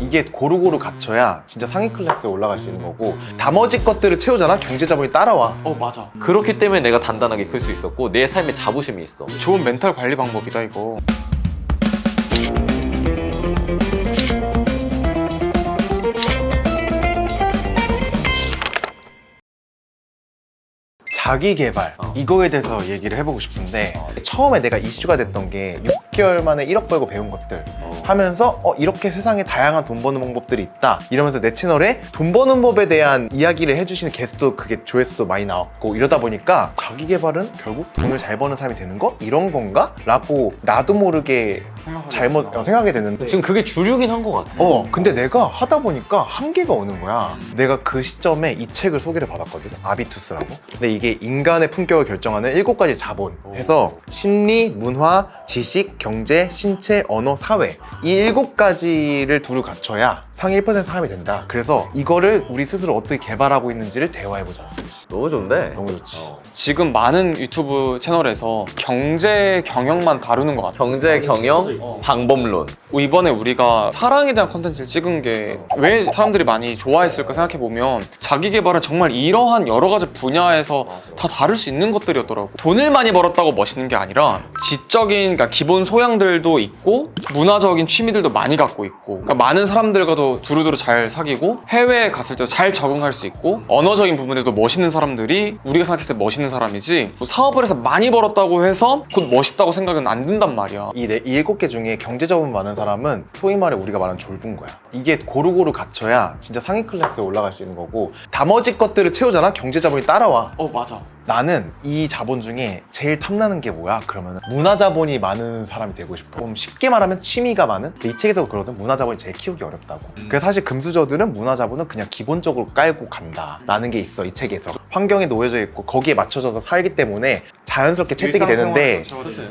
이게 고루고루 갖춰야 진짜 상위 클래스에 올라갈 수 있는 거고 나머지 것들을 채우잖아? 경제 자본이 따라와. 어 맞아. 그렇기 때문에 내가 단단하게 클 수 있었고 내 삶에 자부심이 있어. 좋은 멘탈 관리 방법이다 이거 자기 개발 어. 이거에 대해서 얘기를 해보고 싶은데 처음에 내가 이슈가 됐던 게 6개월 만에 1억 벌고 배운 것들 어. 하면서 어 이렇게 세상에 다양한 돈 버는 방법들이 있다 이러면서 내 채널에 돈 버는 법에 대한 이야기를 해주시는 게스트도 그게 조회수도 많이 나왔고 이러다 보니까 자기 개발은 결국 돈을 잘 버는 삶이 되는 거 이런 건가? 라고 나도 모르게 잘못 어, 생각하게 됐는데 지금 그게 주류긴 한 것 같아. 어 근데 내가 하다 보니까 한계가 오는 거야 내가 그 시점에 이 책을 소개를 받았거든 아비투스라고 근데 이게 인간의 품격을 결정하는 일곱 가지 자본. 해서 심리, 문화, 지식, 경제, 신체, 언어, 사회. 이 일곱 가지를 두루 갖춰야 상위 1% 사람이 된다. 그래서 이거를 우리 스스로 어떻게 개발하고 있는지를 대화해보자. 너무 좋은데. 너무 좋지. 어. 지금 많은 유튜브 채널에서 경제 경영만 다루는 것 같아. 경제 경영 어. 방법론. 이번에 우리가 사랑에 대한 컨텐츠를 찍은 게 왜 사람들이 많이 좋아했을까 생각해 보면 자기 개발은 정말 이러한 여러 가지 분야에서 다 다룰 수 있는 것들이었더라고. 돈을 많이 벌었다고 멋있는 게 아니라 지적인 그러니까 기본 소양들도 있고 문화적인 취미들도 많이 갖고 있고 그러니까 많은 사람들과도 두루두루 잘 사귀고 해외에 갔을 때잘 적응할 수 있고 언어적인 부분에도 멋있는 사람들이 우리가 생각했을 때 멋있는 사람이지 뭐 사업을 해서 많이 벌었다고 해서 곧 멋있다고 생각은 안 든단 말이야. 이, 네, 이 일곱 개 중에 경제 자본 많은 사람은 소위 말해 우리가 말하는 졸분 거야. 이게 고루고루 갖춰야 진짜 상위 클래스에 올라갈 수 있는 거고 나머지 것들을 채우잖아 경제 자본이 따라와. 어 맞아. 나는 이 자본 중에 제일 탐나는 게 뭐야? 그러면 문화 자본이 많은 사람이 되고 싶어. 좀 쉽게 말하면 취미가 많은? 이 책에서 그러든 문화 자본이 제일 키우기 어렵다고. 그래서 사실 금수저들은 문화 자본은 그냥 기본적으로 깔고 간다라는 게 있어 이 책에서. 환경에 놓여져 있고 거기에 맞춰져서 살기 때문에 자연스럽게 채택이 되는데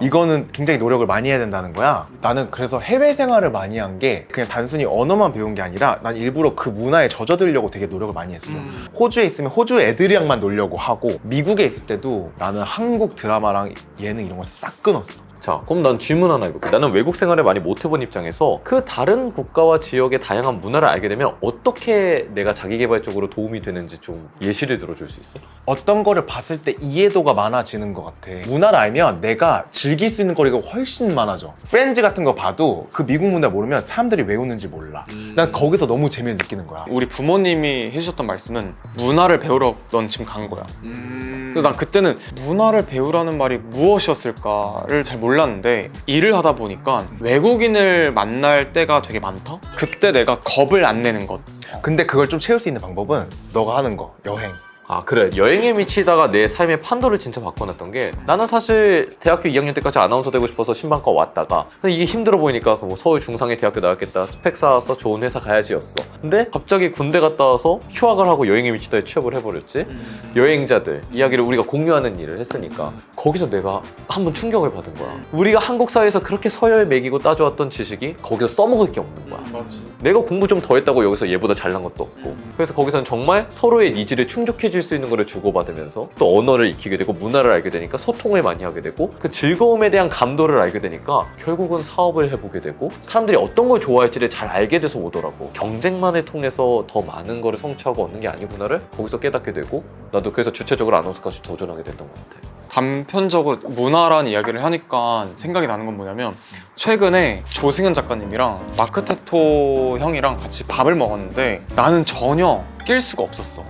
이거는 굉장히 노력을 많이 해야 된다는 거야. 나는 그래서 해외 생활을 많이 한 게 그냥 단순히 언어만 배운 게 아니라 난 일부러 그 문화에 젖어들려고 되게 노력을 많이 했어. 음. 호주에 있으면 호주 애들이랑만 놀려고 하고 미국에 있을 때도 나는 한국 드라마랑 예능 이런 걸 싹 끊었어. 자, 그럼 난 질문 하나 해볼게. 나는 외국 생활을 많이 못 해본 입장에서 그 다른 국가와 지역의 다양한 문화를 알게 되면 어떻게 내가 자기 개발적으로 도움이 되는지 좀 예시를 들어줄 수 있어? 어떤 거를 봤을 때 이해도가 많아지는 것 같아. 문화를 알면 내가 즐길 수 있는 거리가 훨씬 많아져. 프렌즈 같은 거 봐도 그 미국 문화 모르면 사람들이 왜 우는지 몰라. 난 거기서 너무 재미를 느끼는 거야. 우리 부모님이 해주셨던 말씀은 문화를 배우러 넌 지금 간 거야. 그래서 난 그때는 문화를 배우라는 말이 무엇이었을까를 잘 몰랐 는데 일을 하다 보니까 외국인을 만날 때가 되게 많다? 그때 내가 겁을 안 내는 것. 근데 그걸 좀 채울 수 있는 방법은 너가 하는 거, 여행. 아 그래. 여행에 미치다가 내 삶의 판도를 진짜 바꿔놨던 게 나는 사실 대학교 2학년 때까지 아나운서 되고 싶어서 신방과 왔다가 근데 이게 힘들어 보이니까 뭐 서울 중상의 대학교 나왔겠다. 스펙 쌓아서 좋은 회사 가야지였어. 근데 갑자기 군대 갔다 와서 휴학을 하고 여행에 미치다에 취업을 해버렸지. 여행자들 이야기를 우리가 공유하는 일을 했으니까 거기서 내가 한번 충격을 받은 거야. 우리가 한국 사회에서 그렇게 서열 매기고 따져왔던 지식이 거기서 써먹을 게 없는 거야. 맞지. 내가 공부 좀 더 했다고 여기서 얘보다 잘난 것도 없고. 그래서 거기서는 정말 서로의 니즈를 충족해 줄수 있는 거를 주고받으면서 또 언어를 익히게 되고 문화를 알게 되니까 소통을 많이 하게 되고 그 즐거움에 대한 감도를 알게 되니까 결국은 사업을 해보게 되고 사람들이 어떤 걸 좋아할지를 잘 알게 돼서 오더라고 경쟁만을 통해서 더 많은 거를 성취하고 얻는 게 아니구나를 거기서 깨닫게 되고 나도 그래서 주체적으로 아나운서까지 도전하게 됐던 것 같아 단편적으로 문화라는 이야기를 하니까 생각이 나는 건 뭐냐면 최근에 조승현 작가님이랑 마크 테토 형이랑 같이 밥을 먹었는데 나는 전혀 낄 수가 없었어.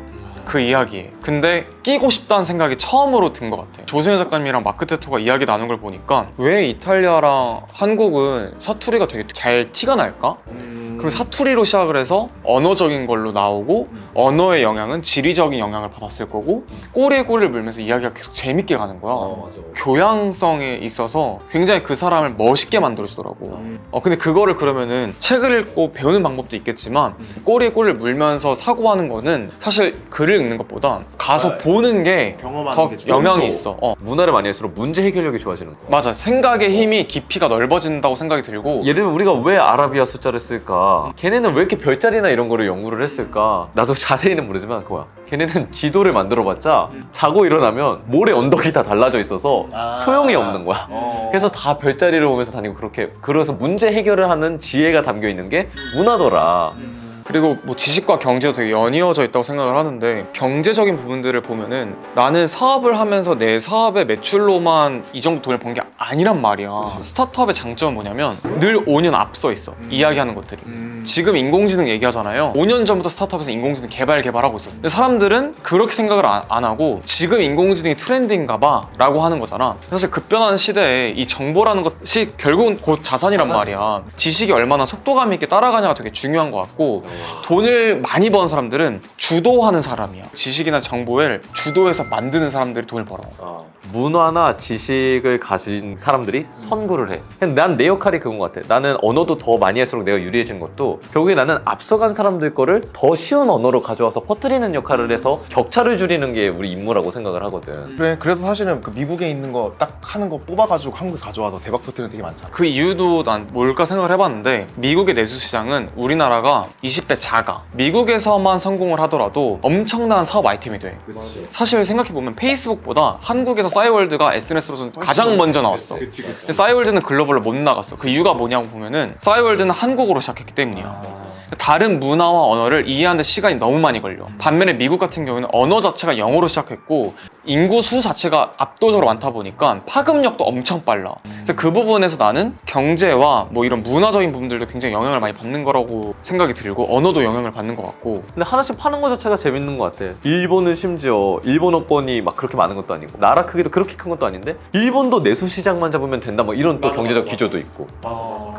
그 이야기에. 근데 끼고 싶다는 생각이 처음으로 든 것 같아. 조승현 작가님이랑 마크 테토가 이야기 나눈 걸 보니까 왜 이탈리아랑 한국은 사투리가 되게 잘 티가 날까? 그리고 사투리로 시작을 해서 언어적인 걸로 나오고 언어의 영향은 지리적인 영향을 받았을 거고 꼬리에 꼬리를 물면서 이야기가 계속 재밌게 가는 거야. 맞아 교양성에 있어서 굉장히 그 사람을 멋있게 만들어주더라고. 어, 근데 그거를 그러면은 책을 읽고 배우는 방법도 있겠지만 꼬리에 꼬리를 물면서 사고하는 거는 사실 글을 읽는 것보다 가서 보는 게더 영향이 있어. 어, 문화를 많이 할수록 문제 해결력이 좋아지는 거야 맞아. 생각의 힘이 깊이가 넓어진다고 생각이 들고 예를 들면 우리가 왜 아라비아 숫자를 쓸까? 걔네는 왜 이렇게 별자리나 이런 거를 연구를 했을까? 나도 자세히는 모르지만 그거야. 걔네는 지도를 만들어봤자 자고 일어나면 모래 언덕이 다 달라져 있어서 아. 소용이 없는 거야. 그래서 다 별자리를 오면서 다니고 그렇게 그래서 문제 해결을 하는 지혜가 담겨 있는 게 문화더라. 그리고 뭐 지식과 경제도 되게 연이어져 있다고 생각을 하는데 경제적인 부분들을 보면은 나는 사업을 하면서 내 사업의 매출로만 이 정도 돈을 번 게 아니란 말이야. 스타트업의 장점은 뭐냐면 늘 5년 앞서 있어. 이야기하는 것들이. 지금 인공지능 얘기하잖아요. 5년 전부터 스타트업에서 인공지능 개발 개발하고 있었어. 근데 사람들은 그렇게 생각을 안, 안 하고 지금 인공지능이 트렌드인가 봐 라고 하는 거잖아. 사실 급변하는 시대에 이 정보라는 것이 결국은 곧 자산이란 말이야. 지식이 얼마나 속도감 있게 따라가냐가 되게 중요한 것 같고 돈을 많이 버는 사람들은 주도하는 사람이야. 지식이나 정보를 주도해서 만드는 사람들이 돈을 벌어. 문화나 지식을 가진 사람들이 선구를 해. 난 내 역할이 그건 것 같아. 나는 언어도 더 많이 할수록 내가 유리해지는 것도 결국에 나는 앞서간 사람들 거를 더 쉬운 언어로 가져와서 퍼뜨리는 역할을 해서 격차를 줄이는 게 우리 임무라고 생각을 하거든. 그래 그래서 사실은 그 미국에 있는 거 딱 하는 거 뽑아가지고 한국에 가져와서 대박 터트리는 되게 많잖아 그 이유도 난 뭘까 생각을 해봤는데 미국의 내수 시장은 우리나라가 20배 작아. 미국에서만 성공을 하더라도 엄청난 사업 아이템이 돼. 사실 생각해보면 페이스북보다 한국에서 싸이월드가 SNS로서 가장 먼저 나왔어. 근데 싸이월드는 글로벌로 못 나갔어. 그 이유가 뭐냐고 보면은 싸이월드는 한국어로 시작했기 때문이야. 다른 문화와 언어를 이해하는데 시간이 너무 많이 걸려. 반면에 미국 같은 경우는 언어 자체가 영어로 시작했고 인구 수 자체가 압도적으로 많다 보니까 파급력도 엄청 빨라. 그래서 그 부분에서 나는 경제와 뭐 이런 문화적인 부분들도 굉장히 영향을 많이 받는 거라고 생각이 들고 언어도 영향을 받는 것 같고 근데 하나씩 파는 것 자체가 재밌는 것 같아. 일본은 심지어 일본어권이 막 그렇게 많은 것도 아니고 나라 크기도 그렇게 큰 것도 아닌데 일본도 내수 시장만 잡으면 된다 뭐 이런 또 경제적 기조도 있고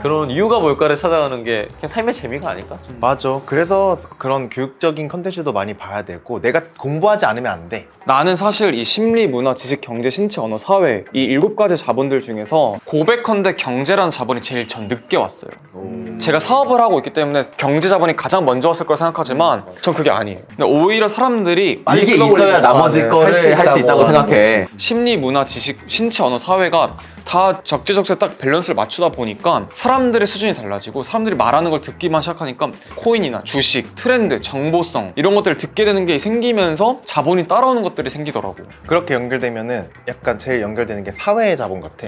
그런 이유가 뭘까를 찾아가는 게 그냥 삶의 재미가 아닐까? 맞아 그래서 그런 교육적인 컨텐츠도 많이 봐야 되고 내가 공부하지 않으면 안 돼 나는 사실 이 심리, 문화, 지식, 경제, 신체, 언어, 사회 이 일곱 가지 자본들 중에서 고백컨대 경제라는 자본이 제일 전 늦게 왔어요. 제가 사업을 하고 있기 때문에 경제 자본이 가장 먼저 왔을 거라 생각하지만 전 그게 아니에요. 근데 오히려 사람들이 이게 있어야 나머지 거를 할 수 있다고 생각해. 심리, 문화, 지식, 신체, 언어, 사회가 다 적재적소에 딱 밸런스를 맞추다 보니까 사람들의 수준이 달라지고 사람들이 말하는 걸 듣기만 시작하니까 코인이나 주식, 트렌드, 정보성 이런 것들을 듣게 되는 게 생기면서 자본이 따라오는 것들이 생기더라고. 그렇게 연결되면은 약간 제일 연결되는 게 사회의 자본 같아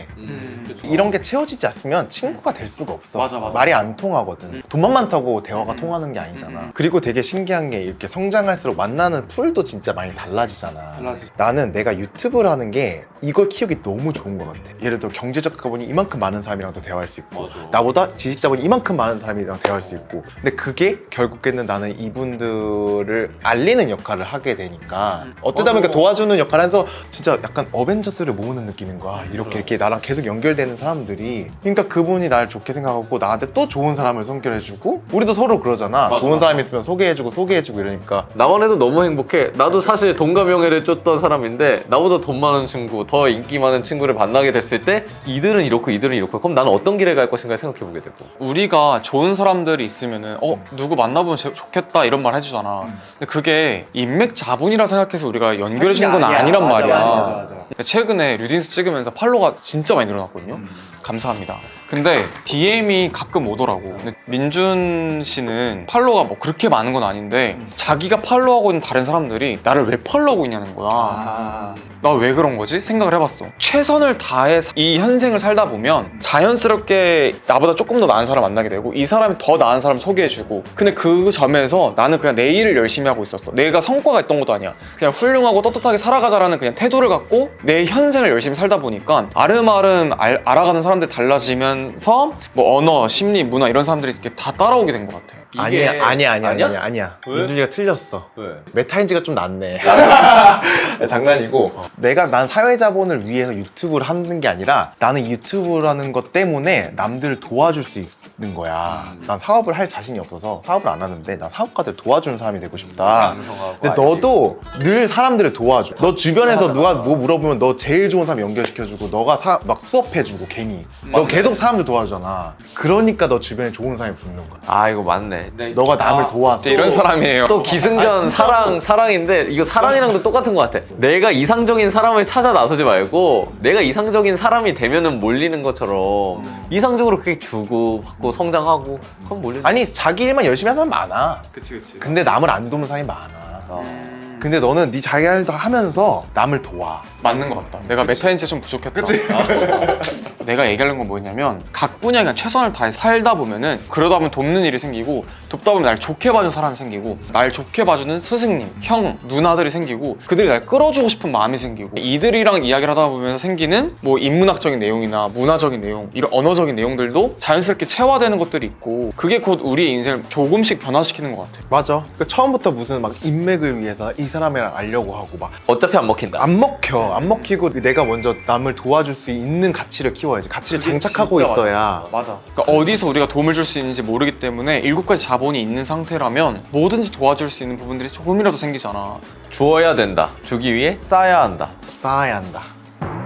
이런 게 채워지지 않으면 친구가 될 수가 없어. 맞아, 맞아. 말이 안 통하거든. 음. 돈만 많다고 대화가 음. 통하는 게 아니잖아. 음. 그리고 되게 신기한 게 이렇게 성장할수록 만나는 풀도 진짜 많이 달라지잖아. 나는 내가 유튜브를 하는 게 이걸 키우기 너무 좋은 것 같아. 예를 들어 경제적 자본이 이만큼 많은 사람이랑도 대화할 수 있고 나보다 지식 자본이 이만큼 많은 사람이랑 대화할 수 있고. 근데 그게 결국에는 나는 이분들을 알리는 역할을 하게 되니까 음. 어쩌다 보니까 도와주는 역할을 해서 진짜 약간 어벤져스를 모으는 느낌인 거야. 이렇게 이렇게 나랑 계속 연결되는 사람들이. 그러니까 그분이 날 좋게 생각하고 나한테 또 좋은 사람을 소개해주고 우리도 서로 그러잖아. 맞아, 좋은 맞아. 사람 있으면 소개해주고 소개해주고 이러니까. 나만 해도 너무 행복해. 나도 사실 돈과 명예를 쫓던 사람인데 나보다 돈 많은 친구, 더 인기 많은 친구를 만나게 됐을 때 이들은 이렇고 이들은 이렇고 그럼 나는 어떤 길에 갈 것인가 생각해 보게 되고. 우리가 좋은 사람들이 있으면은 어 누구 만나보면 제- 좋겠다 이런 말 해주잖아. 근데 그게 인맥 자본이라 생각해서 우리가 연결해 주는 건 아니야. 아니란 맞아, 말이야. 맞아, 맞아. 최근에 류딘스 찍으면서 팔로가 진짜 많이 늘어났거든요. 감사합니다. 근데 DM이 가끔 오더라고. 근데 민준 씨는 팔로가 뭐 그렇게 많은 건 아닌데 자기가 팔로우하고 있는 다른 사람들이 나를 왜 팔로우하고 있냐는 거야. 아. 나왜 그런 거지? 생각을 해봤어. 최선을 다해 이 현생을 살다 보면 자연스럽게 나보다 조금 더 나은 사람 만나게 되고 이 사람이 더 나은 사람 소개해주고 근데 그 점에서 나는 그냥 내 일을 열심히 하고 있었어. 내가 성과가 있던 것도 아니야. 그냥 훌륭하고 떳떳하게 살아가자라는 그냥 태도를 갖고 내 현생을 열심히 살다 보니까 아름아름 알, 알아가는 사람들 달라지면서 뭐 언어, 심리, 문화 이런 사람들이 이렇게 다 따라오게 된 것 같아. 아니야 아니야 아니야 아니야? 아니야 아니야 왜? 민준이가 틀렸어 왜? 메타인지가 좀 낫네. 장난이고 내가 난 사회 자본을 위해서 유튜브를 하는 게 아니라 나는 유튜브라는 것 때문에 남들을 도와줄 수 있는 거야. 난 사업을 할 자신이 없어서 사업을 안 하는데 난 사업가들 도와주는 사람이 되고 싶다. 근데 너도 늘 사람들을 도와줘. 너 주변에서 누가 뭐 물어보면 너 제일 좋은 사람 연결시켜주고 너가 사- 막 수업해주고 괜히 너 계속 사람들 도와주잖아. 그러니까 너 주변에 좋은 사람이 붙는 거야. 아 이거 맞네. 네. 너가 남을 아, 도와서 이런 사람이에요. 또 기승전 아, 진짜? 사랑 사랑인데 이거 사랑이랑도 똑같은 것 같아. 내가 이상적인 사람을 찾아 나서지 말고 내가 이상적인 사람이 되면은 몰리는 것처럼 이상적으로 그렇게 주고 받고 성장하고 그럼 몰리. 아니 자기 일만 열심히 하는 사람 많아 그치 그치. 근데 남을 안 도는 사람이 많아 어. 근데 너는 네 자기 일도 하면서 남을 도와 맞는 것 같다. 내가 메타 인지 좀 부족했다. 내가 얘기하는 건 뭐냐면 각 분야에 그냥 최선을 다해 살다 보면은 그러다 보면 돕는 일이 생기고 돕다 보면 날 좋게 봐주는 사람이 생기고 날 좋게 봐주는 스승님, 형, 누나들이 생기고 그들이 날 끌어주고 싶은 마음이 생기고 이들이랑 이야기를 하다 보면 생기는 뭐 인문학적인 내용이나 문화적인 내용, 이런 언어적인 내용들도 자연스럽게 체화되는 것들이 있고 그게 곧 우리의 인생을 조금씩 변화시키는 것 같아. 맞아 그 처음부터 무슨 막 인맥을 위해서 이 사람이랑 알려고 하고 막 어차피 안 먹힌다. 안 먹혀 안 먹히고 내가 먼저 남을 도와줄 수 있는 가치를 키워야지 가치를 장착하고 있어야 맞아. 그러니까 어디서 우리가 도움을 줄 수 있는지 모르기 때문에 일곱 가지 자본 이 있는 상태라면 뭐든지 도와줄 수 있는 부분들이 조금이라도 생기잖아. 주어야 된다. 주기 위해 쌓아야 한다. 쌓아야 한다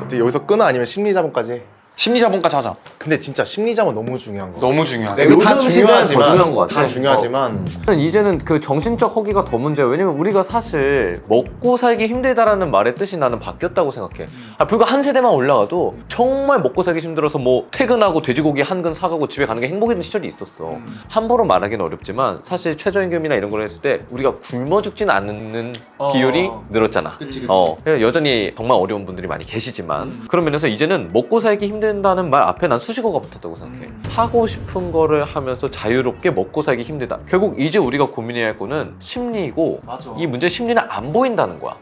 어떻게 여기서 끊어 아니면 심리 자본까지 해 심리 자본까지 하자. 근데 진짜 심리자본 너무 중요한 거 너무 중요하다. 내가 다 요즘 시대는 더 중요하지만 중요한 것 같아. 다 중요하지만 이제는 그 정신적 허기가 더 문제야. 왜냐면 우리가 사실 먹고 살기 힘들다라는 말의 뜻이 나는 바뀌었다고 생각해. 아, 불과 한 세대만 올라가도 정말 먹고 살기 힘들어서 뭐 퇴근하고 돼지고기 한 근 사가고 집에 가는 게 행복했던 시절이 있었어. 함부로 말하기는 어렵지만 사실 최저임금이나 이런 걸 했을 때 우리가 굶어 죽진 않는 어. 비율이 늘었잖아. 그치, 그치. 어, 여전히 정말 어려운 분들이 많이 계시지만 그런 면에서 이제는 먹고 살기 힘 든다는 말 앞에 난 수식어가 붙었다고 생각해. 하고 싶은 거를 하면서 자유롭게 먹고 살기 힘들다. 결국 이제 우리가 고민해야 할 거는 심리이고 맞아 이 문제 심리는 안 보인다는 거야.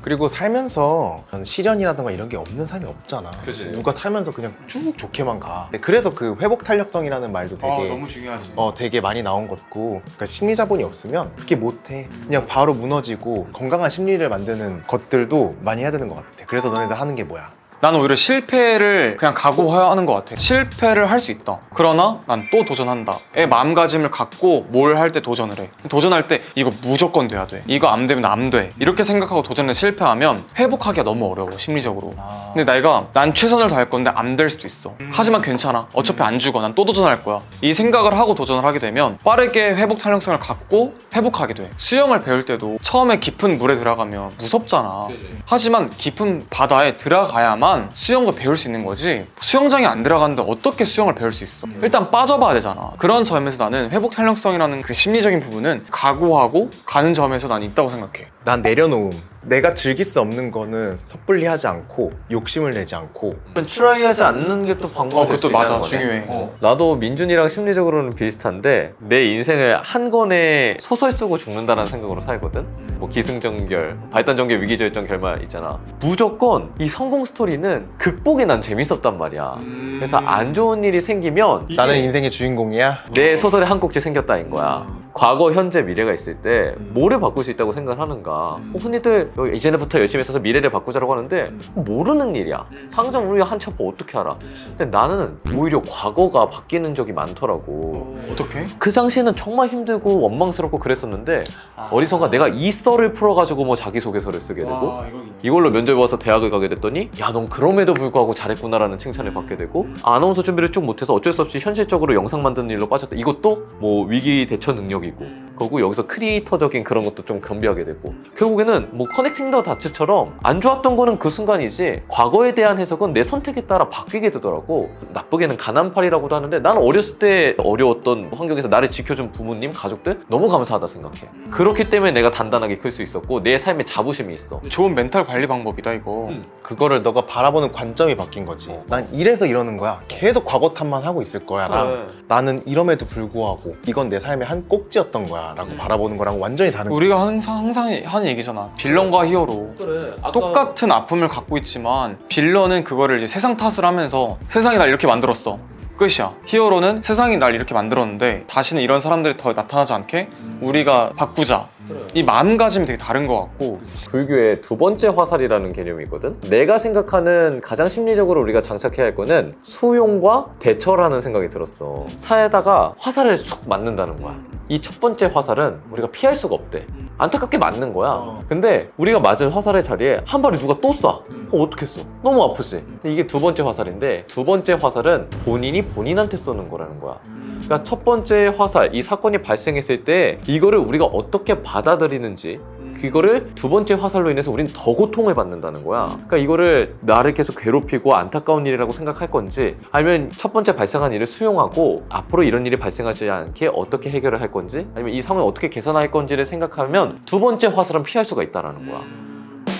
그리고 살면서 시련이라든가 이런 게 없는 사람이 없잖아 그치. 누가 살면서 그냥 쭉 좋게만 가 그래서 그 회복 탄력성이라는 말도 되게 중요하지. 어, 되게 많이 나온 것고 그러니까 심리 자본이 없으면 그렇게 못해 그냥 바로 무너지고 건강한 심리를 만드는 것들도 많이 해야 되는 것 같아 그래서 너네들 하는 게 뭐야 나는 오히려 실패를 그냥 각오하는 것 같아. 실패를 할 수 있다. 그러나 난 또 도전한다. 의 마음가짐을 갖고 뭘 할 때 도전을 해. 도전할 때 이거 무조건 돼야 돼. 이거 안 되면 안 돼. 이렇게 생각하고 도전을 실패하면 회복하기가 너무 어려워, 심리적으로. 근데 내가 난 최선을 다할 건데 안 될 수도 있어. 하지만 괜찮아. 어차피 안 죽어. 난 또 도전할 거야. 이 생각을 하고 도전을 하게 되면 빠르게 회복 탄력성을 갖고 회복하게 돼. 수영을 배울 때도 처음에 깊은 물에 들어가면 무섭잖아. 하지만 깊은 바다에 들어가야만 수영을 배울 수 있는 거지 수영장에 안 들어갔는데 어떻게 수영을 배울 수 있어? 일단 빠져봐야 되잖아. 그런 점에서 나는 회복 탄력성이라는 그 심리적인 부분은 각오하고 가는 점에서 난 있다고 생각해 난 내려놓음 내가 즐길 수 없는 거는 섣불리 하지 않고 욕심을 내지 않고 트라이하지 않는 게 또 방법이 어 그것도 맞아 중요해 나도 민준이랑 심리적으로는 비슷한데 내 인생을 한 권의 소설 쓰고 죽는다는 생각으로 살거든. 뭐 기승전결, 발단전개, 위기절정 결말 있잖아. 무조건 이 성공 스토리는 극복이 난 재밌었단 말이야. 그래서 안 좋은 일이 생기면 나는 인생의 주인공이야 내 소설에 한 꼭지 생겼다인 거야. 과거, 현재, 미래가 있을 때 뭐를 바꿀 수 있다고 생각하는가? 어, 흔히들 이제부터 열심히 써서 미래를 바꾸자라고 하는데 모르는 일이야. 당장 우리가 한참 뭐 어떻게 알아? 근데 나는 오히려 과거가 바뀌는 적이 많더라고. 어떻게? 그 당시에는 정말 힘들고 원망스럽고 그랬었는데 어디선가 내가 이 썰을 풀어가지고 뭐 자기소개서를 쓰게 되고 이걸로 면접에 와서 대학을 가게 됐더니 야 넌 그럼에도 불구하고 잘했구나라는 칭찬을 받게 되고 아나운서 준비를 쭉 못해서 어쩔 수 없이 현실적으로 영상 만드는 일로 빠졌다. 이것도 뭐 위기 대처 능력이고. 그리고 여기서 크리에이터적인 그런 것도 좀 겸비하게 되고 결국에는 뭐 커넥팅 더 다츠처럼 안 좋았던 거는 그 순간이지 과거에 대한 해석은 내 선택에 따라 바뀌게 되더라고. 나쁘게는 가난팔이라고도 하는데 나는 어렸을 때 어려웠던 환경에서 나를 지켜준 부모님 가족들 너무 감사하다 생각해. 그렇기 때문에 내가 단단하게 클 수 있었고 내 삶에 자부심이 있어. 좋은 멘탈 관리 방법이다 이거. 음. 그거를 너가 바라보는 관점이 바뀐 거지. 난 이래서 이러는 거야. 계속 과거 탓만 하고 있을 거야랑 나는 이럼에도 불구하고 이건 내 삶의 한 꼭지였던 거야 라고 음. 바라보는 거랑 완전히 다른 거야 우리가 항상 항상 하는 얘기잖아. 빌런과 히어로. 그래 똑같은 아픔을 갖고 있지만 빌런은 그거를 이제 세상 탓을 하면서 세상이 날 이렇게 만들었어. 끝이야. 히어로는 세상이 날 이렇게 만들었는데 다시는 이런 사람들이 더 나타나지 않게 우리가 바꾸자 이 마음가짐이 되게 다른 것 같고 불교의 두 번째 화살이라는 개념이 있거든. 내가 생각하는 가장 심리적으로 우리가 장착해야 할 거는 수용과 대처라는 생각이 들었어. 사에다가 화살을 쏙 맞는다는 거야. 이 첫 번째 화살은 우리가 피할 수가 없대. 안타깝게 맞는 거야. 어. 근데 우리가 맞은 화살의 자리에 한 발에 누가 또 쏴. 그럼 어떻겠어? 너무 아프지. 근데 이게 두 번째 화살인데 두 번째 화살은 본인이 본인한테 쏘는 거라는 거야. 그러니까 첫 번째 화살, 이 사건이 발생했을 때 이거를 우리가 어떻게 받아들이는지 이거를 두 번째 화살로 인해서 우린 더 고통을 받는다는 거야. 그러니까 이거를 나를 계속 괴롭히고 안타까운 일이라고 생각할 건지 아니면 첫 번째 발생한 일을 수용하고 앞으로 이런 일이 발생하지 않게 어떻게 해결을 할 건지 아니면 이 상황을 어떻게 개선할 건지를 생각하면 두 번째 화살은 피할 수가 있다라는 거야.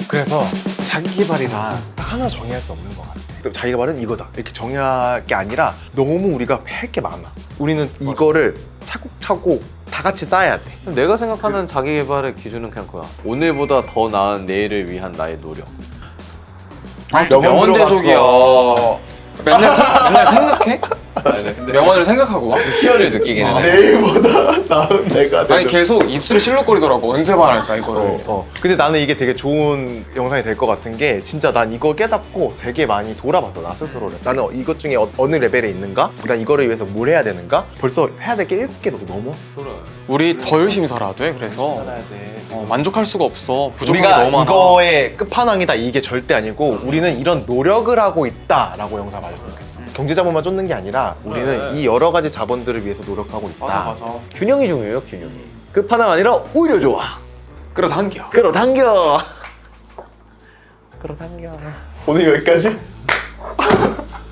그래서 자기 개발이란 딱 하나 정의할 수 없는 것 같아. 또 자기 개발은 이거다 이렇게 정의할 게 아니라 너무 우리가 할 게 많아. 우리는 이거를 차곡차곡 다 같이 쌓아야 돼. 내가 생각하는 자기 개발의 기준은 그냥 그거야. 오늘보다 더 나은 내일을 위한 나의 노력. 명언대족이야. 맨날, 생- 맨날 생각해? 명언을 생각하고 와? 희열을 느끼기는 해. 내일보다 나은 내가 아니 되는. 계속 입술이 실룩거리더라고 언제 말할까 이거를 어, 어. 근데 나는 이게 되게 좋은 영상이 될 것 같은 게 진짜 난 이걸 깨닫고 되게 많이 돌아봤어 나 스스로를 나는 이것 중에 어, 느 레벨에 있는가? 난 이거를 위해서 뭘 해야 되는가? 벌써 해야 될 게 일곱 개도 넘어 우리 더 열심히 살아야 돼 그래서 살아야 돼 어, 만족할 수가 없어 부족한 게 우리가 너무 많아 이거의 끝판왕이다 이게 절대 아니고 우리는 이런 노력을 하고 있다라고 영상 봐줬으면 좋겠어 경제 자본만 쫓는 게 아니라 우리는 네. 이 여러 가지 자본들을 위해서 노력하고 있다 균형이 중요해요, 균형이. 끝판왕 아니라 오히려 좋아. 끌어당겨 끌어당겨. 끌어당겨. 오늘 여기까지?